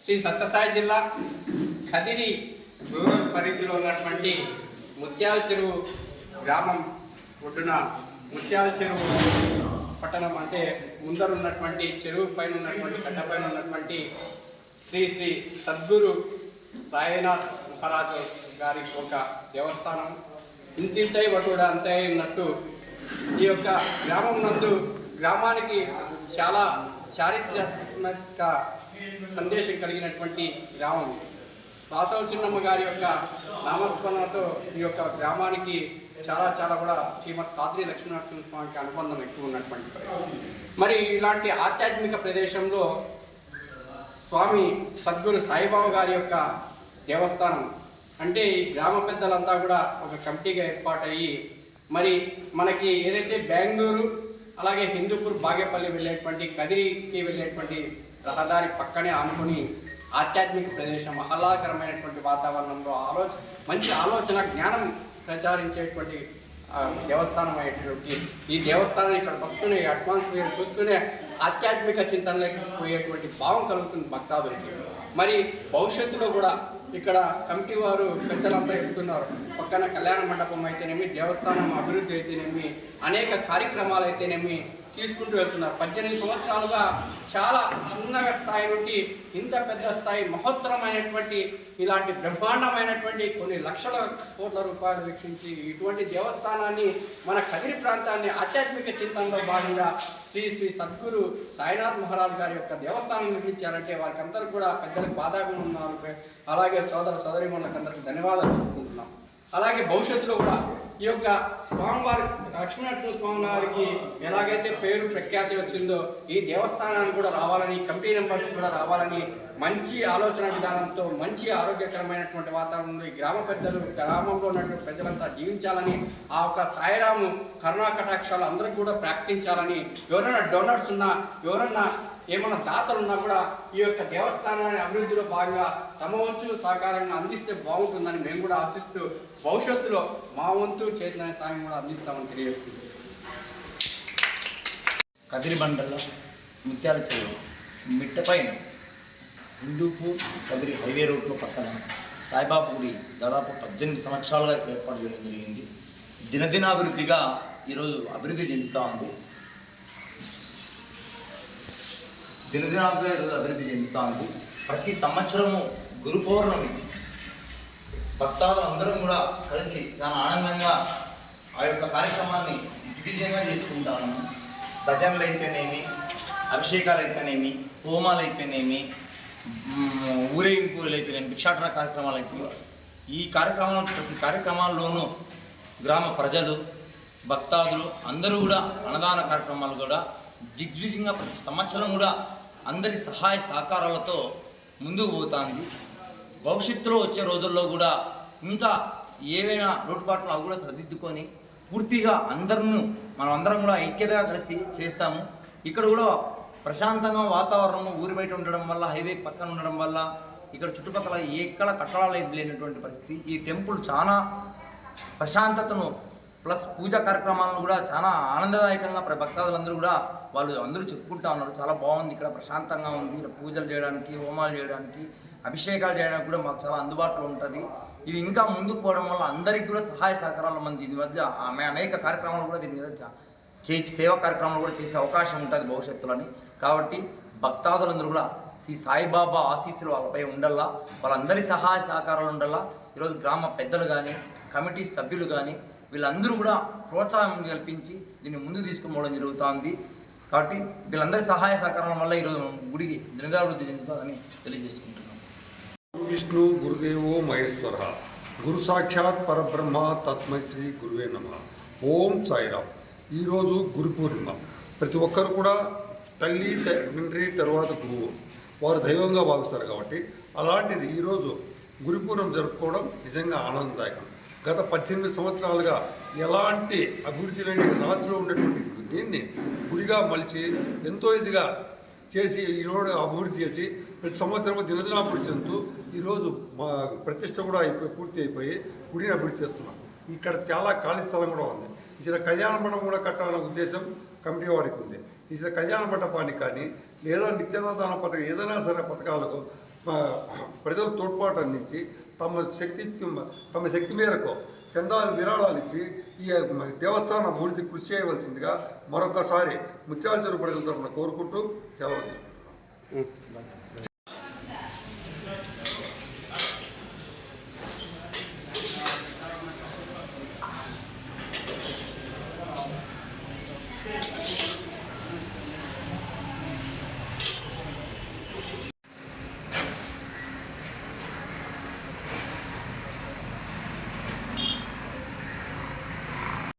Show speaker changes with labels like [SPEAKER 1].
[SPEAKER 1] శ్రీ సత్యసాయి జిల్లా కదిరి రూరల్ పరిధిలో ఉన్నటువంటి ముత్యాల చెరువు గ్రామం ఒడ్డున ముత్యాల చెరువు పట్టణం అంటే ముందరున్నటువంటి చెరువు పైన ఉన్నటువంటి కట్ట పైన ఉన్నటువంటి శ్రీ శ్రీ సద్గురు సాయినాథ్ మహారాజు గారి ఒక దేవస్థానం. ఇంతింతై వటుడ అంతే ఉన్నట్టు ఈ యొక్క గ్రామం నందు గ్రామానికి చాలా చారిత్రాత్మక సందేశం కలిగినటువంటి గ్రామం వాసవ చిన్నమ్మ గారి యొక్క నామస్మరణతో ఈ యొక్క గ్రామానికి చాలా చాలా కూడా శ్రీమద్ కాద్రి లక్ష్మీనరసింహ స్వామికి అనుబంధం ఎక్కువ ఉన్నటువంటి మరి ఇలాంటి ఆధ్యాత్మిక ప్రదేశంలో స్వామి సద్గురు సాయిబాబా గారి యొక్క దేవస్థానం అంటే ఈ గ్రామ పెద్దలంతా కూడా ఒక కమిటీగా ఏర్పాటయ్యి మరి మనకి ఏదైతే బెంగళూరు అలాగే హిందూపూర్ బాగేపల్లి వెళ్ళేటువంటి కదిరికి వెళ్ళేటువంటి రహదారి పక్కనే ఆనుకుని ఆధ్యాత్మిక ప్రదేశం ఆహ్లాదకరమైనటువంటి వాతావరణంలో ఆలోచన మంచి ఆలోచన జ్ఞానం ప్రచారించేటువంటి దేవస్థానం అయ్యేటువంటి ఈ దేవస్థానం ఇక్కడ వస్తూనే అట్మాస్ఫియర్ చూస్తూనే ఆధ్యాత్మిక చింతనలోకి పోయేటువంటి భావం కలుగుతుంది భక్తాదులకి. మరి భవిష్యత్తులో కూడా ఇక్కడ కమిటీ వారు పెద్దలంతా చెప్తున్నారు పక్కన కళ్యాణ మండపం అయితేనేమి దేవస్థానం అభివృద్ధి అయితేనేమి అనేక కార్యక్రమాలు అయితేనేమి తీసుకుంటూ వెళ్తున్నారు. పద్దెనిమిది సంవత్సరాలుగా చాలా చిన్న స్థాయి నుండి ఇంత పెద్ద స్థాయి మహోత్తరమైనటువంటి ఇలాంటి బ్రహ్మాండమైనటువంటి కొన్ని లక్షల కోట్ల రూపాయలు వీక్షించి ఇటువంటి దేవస్థానాన్ని మన కదిరి ప్రాంతాన్ని ఆధ్యాత్మిక చింతనలో భాగంగా శ్రీ శ్రీ సద్గురు సాయినాథ్ మహారాజ్ గారి యొక్క దేవస్థానం నిర్మించారంటే వారికి అందరూ కూడా పెద్దలకు బాధాగా ఉన్నారు. అలాగే సోదర సోదరిమణులకు అందరికీ ధన్యవాదాలు చెప్పుకుంటున్నాం అలాగే భవిష్యత్తులో కూడా ఈ యొక్క స్వామివారి లక్ష్మీనరసింహ స్వామి వారికి ఎలాగైతే పేరు ప్రఖ్యాతి వచ్చిందో ఈ దేవస్థానానికి కూడా రావాలని కమిటీ మెంబర్స్ కూడా రావాలని మంచి ఆలోచన విధానంతో మంచి ఆరోగ్యకరమైనటువంటి వాతావరణంలో ఈ గ్రామ పెద్దలు గ్రామంలో ఉన్నటువంటి ప్రజలంతా జీవించాలని ఆ యొక్క సాయిరాము కరుణా కటాక్షాలు అందరికీ కూడా ప్రకటించాలని ఎవరైనా డోనర్స్ ఉన్నా ఎవరన్నా ఏమైనా దాతలు ఉన్నా కూడా ఈ యొక్క దేవస్థానాన్ని అభివృద్ధిలో భాగంగా తమ వంతు సహకారంగా అందిస్తే బాగుంటుందని మేము కూడా ఆశిస్తూ భవిష్యత్తులో మా వంతు చేసిన సాయం కూడా అందిస్తామని తెలియజేస్తుంది
[SPEAKER 2] కదిరిబండలో ముత్యాల చెరువు మిట్టపైన హిందూపూర్ కదిరి హైవే రోడ్లో పక్కన సాయిబాబా గుడి దాదాపు పద్దెనిమిది సంవత్సరాలుగా ఏర్పాటు చేయడం జరిగింది. దినదినాభివృద్ధిగా ఈరోజు అభివృద్ధి చెందుతూ ఉంది. దినదినాభివృద్ధి అభివృద్ధి చెందుతా ఉంది ప్రతి సంవత్సరము గురు పౌర్ణమి. భక్తాదులు అందరం కూడా కలిసి చాలా ఆనందంగా ఆ యొక్క కార్యక్రమాన్ని విజయంగా చేసుకుంటాము. భజనలు అయితేనేమి అభిషేకాలు అయితేనేమి హోమాలు అయితేనేమి ఊరేగింపులు అయితేనేమి భిక్షాటన కార్యక్రమాలు అయితే ఈ కార్యక్రమాలు ప్రతి కార్యక్రమాల్లోనూ గ్రామ ప్రజలు భక్తాదులు అందరూ కూడా అన్నదాన కార్యక్రమాలు కూడా దిగ్విజయంగా ప్రతి సంవత్సరం కూడా అందరి సహాయ సహకారాలతో ముందుకు పోతుంది భవిష్యత్తులో వచ్చే రోజుల్లో కూడా ఇంకా ఏవైనా లోటుపాట్లు అవి కూడా సరిదిద్దుకొని పూర్తిగా అందరం మనం అందరం కూడా ఐక్యతగా కలిసి చేస్తాము. ఇక్కడ కూడా ప్రశాంతంగా వాతావరణం ఊరి బయట ఉండడం వల్ల హైవే పక్కన ఉండడం వల్ల ఇక్కడ చుట్టుపక్కల ఎక్కడ కట్టడాలు లేనటువంటి పరిస్థితి. ఈ టెంపుల్ చాలా ప్రశాంతతను ప్లస్ పూజా కార్యక్రమాలను కూడా చాలా ఆనందదాయకంగా ప్ర- భక్తాదులందరూ కూడా వాళ్ళు అందరూ చెప్పుకుంటా ఉన్నారు. చాలా బాగుంది ఇక్కడ ప్రశాంతంగా ఉంది. ఇక్కడ పూజలు చేయడానికి హోమాలు చేయడానికి అభిషేకాలు చేయడానికి కూడా మాకు చాలా అందుబాటులో ఉంటుంది. ఇది ఇంకా ముందుకు పోవడం వల్ల అందరికీ కూడా సహాయ సహకారాలు మన దీని మధ్య ఆమె అనేక కార్యక్రమాలు కూడా దీని మీద చే సేవా కార్యక్రమాలు కూడా చేసే అవకాశం ఉంటుంది భవిష్యత్తులోని. కాబట్టి భక్తాదులందరూ కూడా శ్రీ సాయిబాబా ఆశీస్సులు వాళ్ళపై ఉండల్లా వాళ్ళందరి సహాయ సహకారాలు ఉండల్లా ఈరోజు గ్రామ పెద్దలు కానీ కమిటీ సభ్యులు కానీ వీళ్ళందరూ కూడా ప్రోత్సాహం కల్పించి దీన్ని ముందుకు తీసుకుపోవడం జరుగుతుంది. కాబట్టి వీళ్ళందరి సహాయ సహకారం వల్ల ఈరోజు గుడికి దినదాభివృద్ధి చెందుతుందని తెలియజేసుకుంటున్నాం.
[SPEAKER 3] విష్ణు గురుదేవో మహేశ్వర. గురు సాక్షాత్ పరబ్రహ్మ తత్మై శ్రీ గురువే నమ. ఓం సాయిరామ్. ఈరోజు గురు పూర్ణిమ. ప్రతి ఒక్కరు కూడా తల్లి తండ్రి తర్వాత గురువు. వారు దైవంగా భావిస్తారు కాబట్టి అలాంటిది ఈరోజు గురుపూర్ణం జరుపుకోవడం నిజంగా ఆనందదాయకం. గత పద్దెనిమిది సంవత్సరాలుగా ఎలాంటి అభివృద్ధి లేని రాత్రిలో ఉన్నటువంటి దీన్ని గుడిగా మలిచి ఎంతో ఇదిగా చేసి ఈరోజు అభివృద్ధి చేసి ప్రతి సంవత్సరం దినదినాభివృద్ధి చెందుతూ ఈరోజు మా ప్రతిష్ట కూడా అయిపోయి పూర్తి అయిపోయి గుడిని అభివృద్ధి చేస్తున్నాం. ఇక్కడ చాలా ఖాళీ స్థలం కూడా ఉంది. ఇచ్చిన కళ్యాణ మండపం కూడా కట్టాలనే ఉద్దేశం కమిటీ వారికి ఉంది. ఇచ్చిన కళ్యాణ మండపానికి కానీ లేదా నిత్యాన్నదాన పథకం ఏదైనా సరే పథకాలకు ప్రజలు తోడ్పాటు అందించి తమ శక్తి తమ శక్తి మేరకు చందాలు విరాళాలు ఇచ్చి ఈ దేవస్థాన అభివృద్ధి కృషి చేయవలసిందిగా మరొకసారి ముత్యాల చెరువు ప్రజల కోరుకుంటూ సెలవు తీసుకుంటున్నాం.